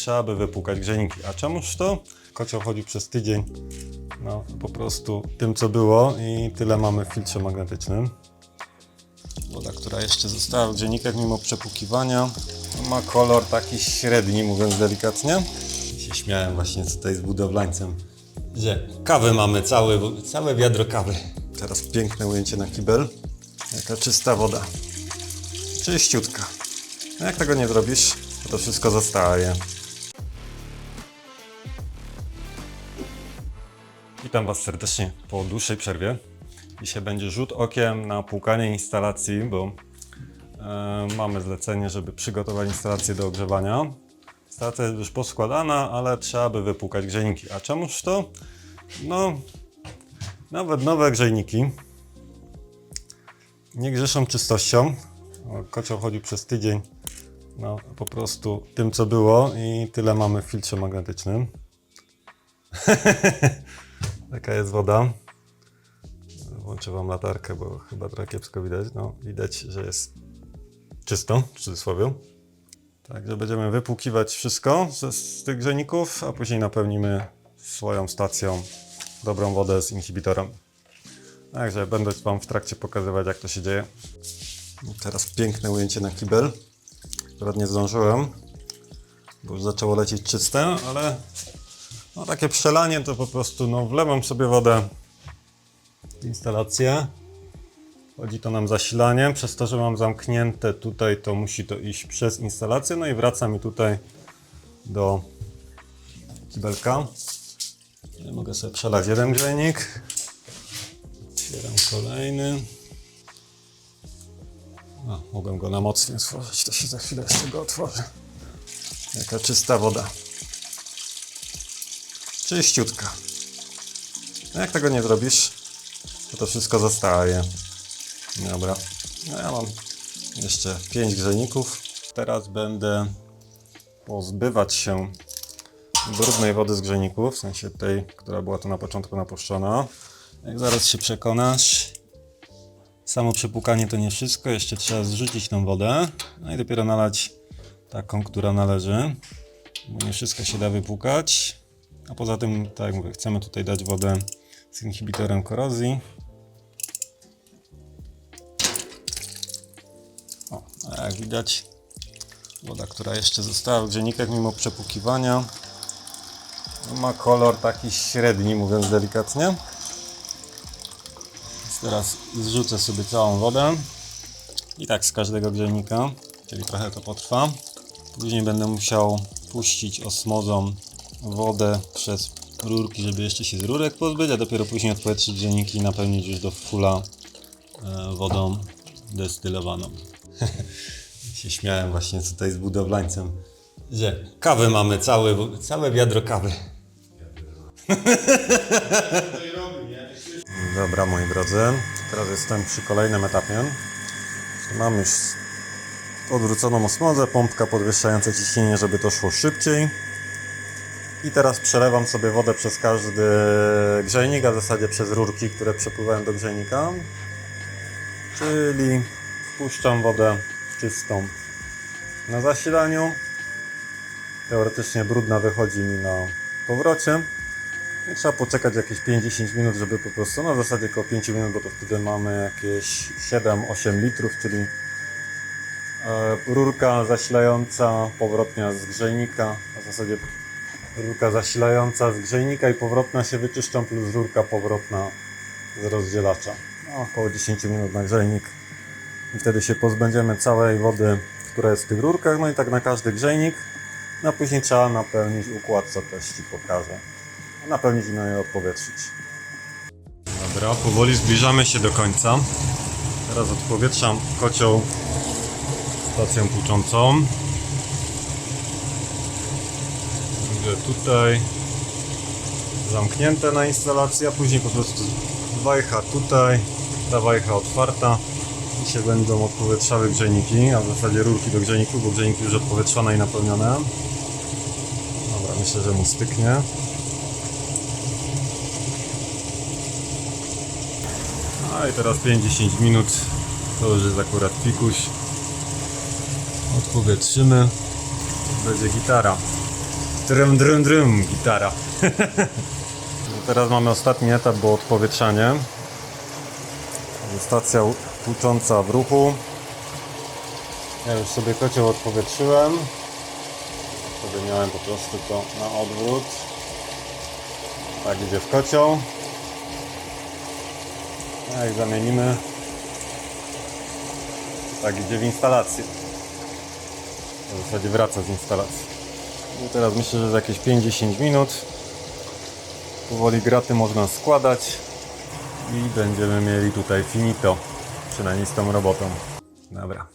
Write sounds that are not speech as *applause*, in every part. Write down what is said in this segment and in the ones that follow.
trzeba by wypłukać grzejniki. A czemuż to? Kocioł chodził przez tydzień, no po prostu tym co było i tyle mamy w filtrze magnetycznym. Woda, która jeszcze została w grzejnikach mimo przepłukiwania, ma kolor taki średni, mówiąc delikatnie. Się śmiałem właśnie tutaj z budowlańcem, że kawy mamy, całe, całe wiadro kawy. Teraz piękne ujęcie na kibel. Jaka czysta woda. Czyściutka. No jak tego nie zrobisz, to wszystko zostaje. Witam Was serdecznie po dłuższej przerwie. Dzisiaj będzie rzut okiem na płukanie instalacji, bo e, mamy zlecenie, żeby przygotować instalację do ogrzewania. Instalacja jest już poskładana, ale trzeba by wypłukać grzejniki. A czemuż to? No, nawet nowe grzejniki nie grzeszą czystością. Kocioł chodził przez tydzień, no po prostu tym co było i tyle mamy w filtrze magnetycznym. *laughs* Taka jest woda. Włączę wam latarkę, bo chyba trochę kiepsko widać. No, widać, że jest czysto, w cudzysłowie. Także będziemy wypłukiwać wszystko z, z tych grzejników, a później napełnimy swoją stacją dobrą wodę z inhibitorem. Także będę wam w trakcie pokazywać, jak to się dzieje. Teraz piękne ujęcie na kibel. Akurat nie zdążyłem, bo już zaczęło lecieć czyste, ale no, takie przelanie to po prostu no, wlewam sobie wodę w instalację. Chodzi to nam zasilanie. Przez to, że mam zamknięte tutaj, to musi to iść przez instalację. No i wraca mi tutaj do kibelka. Ja mogę sobie przelać jeden grzejnik. Otwieram kolejny. A, mogłem go na mocniej otworzyć, to się za chwilę jeszcze go otworzy. Jaka czysta woda. Czyściutka. No jak tego nie zrobisz, to to wszystko zostaje. Dobra. No ja mam jeszcze 5 grzejników. Teraz będę pozbywać się brudnej wody z grzejników, w sensie tej, która była tu na początku napuszczona. Jak zaraz się przekonasz, samo przepłukanie to nie wszystko, jeszcze trzeba zrzucić tą wodę, no i dopiero nalać taką, która należy, bo nie wszystko się da wypłukać. A poza tym, tak jak mówię, chcemy tutaj dać wodę z inhibitorem korozji. O, a jak widać, woda, która jeszcze została w grzejnikach mimo przepłukiwania, ma kolor taki średni, mówiąc delikatnie. Więc teraz zrzucę sobie całą wodę. I tak z każdego grzejnika, czyli trochę to potrwa. Później będę musiał puścić osmozą wodę przez rurki, żeby jeszcze się z rurek pozbyć, a dopiero później odpowietrzyć grzejniki i napełnić już do fula e, wodą destylowaną. *laughs* się śmiałem właśnie tutaj z budowlańcem, że kawy mamy, całe, całe wiadro kawy. *laughs* Dobra, moi drodzy, teraz jestem przy kolejnym etapie. Mam już odwróconą osmozę, pompka podwyższająca ciśnienie, żeby to szło szybciej. I teraz przelewam sobie wodę przez każdy grzejnik, a w zasadzie przez rurki, które przepływają do grzejnika. Czyli wpuszczam wodę czystą na zasilaniu. Teoretycznie brudna wychodzi mi na powrocie. I trzeba poczekać jakieś 5-10 minut, żeby po prostu, no w zasadzie około 5 minut, bo to wtedy mamy jakieś 7-8 litrów, czyli e, rurka zasilająca, powrotnia z grzejnika, w zasadzie rurka zasilająca z grzejnika i powrotna się wyczyszczą, plus rurka powrotna z rozdzielacza. No, około 10 minut na grzejnik i wtedy się pozbędziemy całej wody, która jest w tych rurkach, no i tak na każdy grzejnik. No później trzeba napełnić układ, co też Ci pokażę. Napełnić i no i odpowietrzyć. Dobra, powoli zbliżamy się do końca. Teraz odpowietrzam kocioł stacją płuczącą. Także tutaj zamknięte na instalacja, później po prostu wajcha tutaj, ta wajcha otwarta i się będą odpowietrzały grzejniki, a w zasadzie rurki do grzejników, bo grzejniki już odpowietrzone i napełnione. Dobra, myślę, że mu styknie. A i teraz 5-10 minut to już jest akurat pikuś. Odpowietrzymy. Będzie gitara. Drum, drum, drum, gitara. *laughs* Teraz mamy ostatni etap, bo odpowietrzanie. Stacja tłucząca w ruchu. Ja już sobie kocioł odpowietrzyłem. Wtedy miałem po prostu to na odwrót. Tak idzie w kocioł. A jak zamienimy, tak idzie w instalacji. W zasadzie wraca z instalacji. I teraz myślę, że za jakieś 5-10 minut powoli graty można składać i będziemy mieli tutaj finito, przynajmniej z tą robotą. Dobra.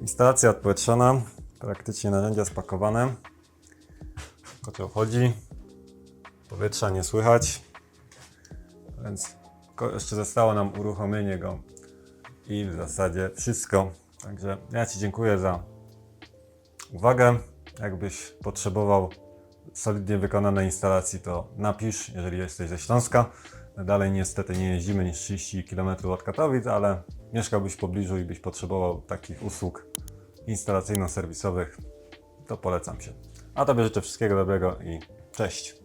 Instalacja odpowietrzona, praktycznie narzędzia spakowane. Kocioł chodzi, powietrza nie słychać, więc jeszcze zostało nam uruchomienie go i w zasadzie wszystko. Także ja Ci dziękuję za uwagę. Jakbyś potrzebował solidnie wykonanej instalacji, to napisz, jeżeli jesteś ze Śląska. Dalej niestety nie jeździmy niż 30 km od Katowic, ale mieszkałbyś w pobliżu i byś potrzebował takich usług instalacyjno-serwisowych, to polecam się. A Tobie życzę wszystkiego dobrego i cześć.